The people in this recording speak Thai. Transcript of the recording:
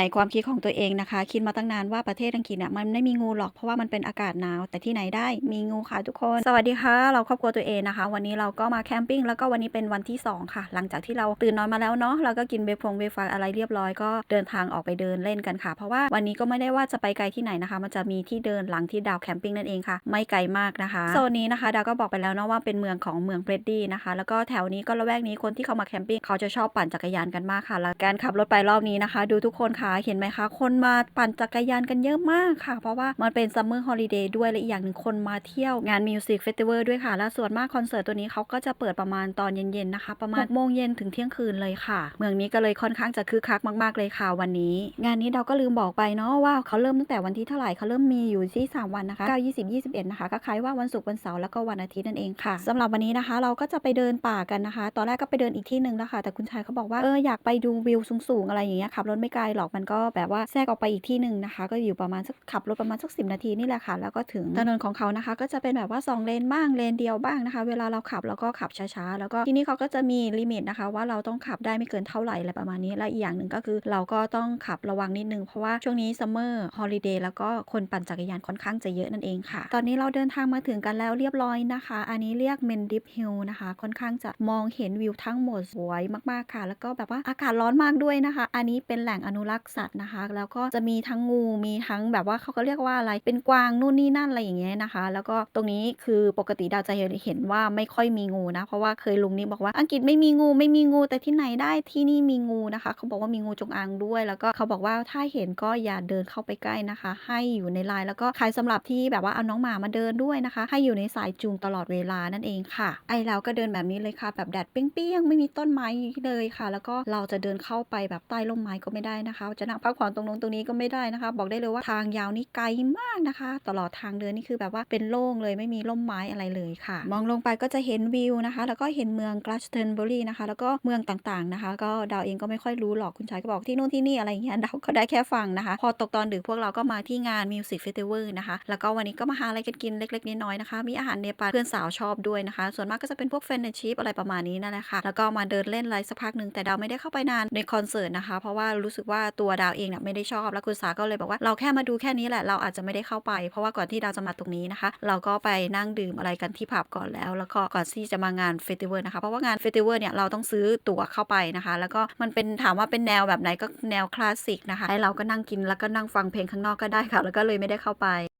ในความคิดของตัวเองนะคะ คิดมาตั้งนานว่าประเทศอังกฤษน่ะมันไม่มีงูหรอกเพราะว่ามันเป็นอากาศหนาว แต่ที่ไหนได้มีงูค่ะทุกคน สวัสดีค่ะ เราครอบครัวตัวเองนะคะ วันนี้เราก็มาแคมปิ้งแล้วก็วันนี้เป็นวันที่ 2 ค่ะ หลังจากที่เราตื่นนอนมาแล้วเนาะเราก็กินเบฟงเบฟาอะไรเรียบร้อยก็เดินทางออกไปเดินเล่นกันค่ะ เพราะว่าวันนี้ก็ไม่ได้ว่าจะไปไกลที่ไหนนะคะ มันจะมีที่เดินหลังที่ดาวแคมปิ้งนั่นเองค่ะ ไม่ไกลมากนะคะโซนนี้นะคะดาวก็บอกไปแล้วเนาะว่าเป็นเมืองของเมืองเบรดดี้นะคะแล้วก็แถวนี้ก็ละแวกนี้คนที่เขามาแคมปิ้งเขาจะชอบปั่นจักรยานกันมากค่ะ แล้วการขับรถไปรอบนี้นะคะ ดูทุกคนค่ะเห็นไหมคะ คนมาปั่นจักรยานกันเยอะมากค่ะ เพราะว่ามันเป็นซัมเมอร์ฮอลิเดย์ด้วยและอีกอย่างหนึ่งคนมาเที่ยวงานมิวสิกเฟสติวัลด้วยค่ะ และส่วนมากคอนเสิร์ตตัวนี้เขาก็จะเปิดประมาณตอนเย็นๆนะคะ ประมาณโมงเย็นถึงเที่ยงคืนเลยค่ะ เมืองนี้ก็เลยค่อนข้างจะคึกคักมากๆเลยค่ะวันนี้ งานนี้เราก็ลืมบอกไปเนาะว่าเขาเริ่มตั้งแต่วันที่เท่าไหร่เขาเริ่มมีอยู่ที่ 3 วันนะคะ 9 20 21 นะคะก็คล้ายว่าวันศุกร์วันเสาร์แล้วก็วันอาทิตย์นั่นเองค่ะสำหรับวันนี้นะคะ เราก็จะไปเดินป่ากันนะคะ ตอนแรกก็ไปเดินอีกที่หนึ่งแล้วค่ะแต่คุณชายเขาบอกว่าเอออยากไปดูวิวสูงๆอะไรอย่างเงี้ยขับรถไม่ไกลหรอกมันก็แบบว่าแทรกออกไปอีกที่หนึ่งนะคะ ก็อยู่ประมาณสักขับรถประมาณสักสินาทีนี่แหละค่ะ แล้วก็ถึงถนนของเขานะคะ ก็จะเป็นแบบว่า 2 เลนบ้างเลนเดียวบ้างนะคะ เวลาเราขับเราก็ขับช้าๆ แล้วก็ที่นี่เขาก็จะมีลิมิตนะคะ ว่าเราต้องขับได้ไม่เกินเท่าไหร่อะไรประมาณนี้ และอีกอย่างหนึ่งก็คือเราก็ต้องขับระวังนิดนึงเพราะว่าช่วงนี้ซัมเมอร์ฮอลิเดย์แล้วก็คนปั่นจักรยานค่อนข้างจะเยอะนั่นเองค่ะ ตอนนี้เราเดินทางมาถึงกันแล้วเรียบร้อยนะคะ อันนี้เรียกเมนดิฟฮิลนะคะ ค่อนข้างจะมองเห็นวิวทั้งหมดสวยมากๆค่ะ แล้วก็แบบว่าอากาศร้อนมากด้วยนะคะ อันนี้เป็นแหล่งอนุรักษ์สัตว์นะคะ แล้วก็จะมีทั้งงูมีทั้งแบบว่าเขาก็เรียกว่าอะไรเป็นกวางนู่นนี่นั่นอะไรอย่างเงี้ยนะคะ แล้วก็ตรงนี้คือปกติดาวจะเห็นว่าไม่ค่อยมีงูนะ เพราะว่าเคยลุงนี่บอกว่าอังกฤษไม่มีงูไม่มีงูแต่ที่ไหนได้ที่นี่มีงูนะคะ เขาบอกว่ามีงูจงอางด้วย แล้วก็เขาบอกว่าถ้าเห็นก็อย่าเดินเข้าไปใกล้นะคะ ให้อยู่ในลายแล้วก็ใครสำหรับที่แบบว่าเอาน้องหมามาเดินด้วยนะคะ ให้อยู่ในสายจูงตลอดเวลานั่นเองค่ะ ไอเราก็เดินแบบนี้เลยค่ะ แบบแดดเปรี้ยงๆไม่มีต้นไม้เลยค่ะ แล้วก็เราจะเดินเข้าไปแบบใต้ร่มไม้ก็ไม่ได้นะคะจะนั่งพักผ่อนตรงนู้นตรงนี้ก็ไม่ได้นะคะ บอกได้เลยว่าทางยาวนี่ไกลมากนะคะ ตลอดทางเดินนี่คือแบบว่าเป็นโล่งเลยไม่มีร่มไม้อะไรเลยค่ะ มองลงไปก็จะเห็นวิวนะคะ แล้วก็เห็นเมืองกลาสเทนเบอรี่นะคะ แล้วก็เมืองต่างๆนะคะ ก็ดาวเองก็ไม่ค่อยรู้หรอกคุณชายก็บอกที่นู่นที่นี่อะไรอย่างเงี้ยดาวก็ได้แค่ฟังนะคะ พอตกตอนดึกพวกเราก็มาที่งานมิวสิกเฟสติวัลนะคะ แล้วก็วันนี้ก็มาหาอะไรกันกินเล็กๆน้อยๆนะคะ มีอาหารเนปาลเพื่อนสาวชอบด้วยนะคะ ส่วนมากก็จะเป็นพวกเฟนช์ชิพอะไรประมาณนี้นั่นแหละค่ะ แล้วก็มาเดินเล่นอะไรสักพักหนึ่งแต่ดาวไม่ได้เข้าไปนานในคอนเสิร์ตนะคะ เพราะว่ารู้สึกว่าตัวดาวเองเนี่ยไม่ได้ชอบ แล้วคุณสาก็เลยบอกว่าเราแค่มาดูแค่นี้แหละ เราอาจจะไม่ได้เข้าไป เพราะว่าก่อนที่ดาวจะมาตรงนี้นะคะ เราก็ไปนั่งดื่มอะไรกันที่ผับก่อนแล้ว แล้วก็ก่อนที่จะมางานเฟสติวัลนะคะ เพราะว่างานเฟสติวัลเนี่ยเราต้องซื้อตั๋วเข้าไปนะคะ แล้วก็มันเป็นถามว่าเป็นแนวแบบไหนก็แนวคลาสสิกนะคะ ให้เราก็นั่งกินแล้วก็นั่งฟังเพลงข้างนอกก็ได้ค่ะ แล้วก็เลยไม่ได้เข้าไป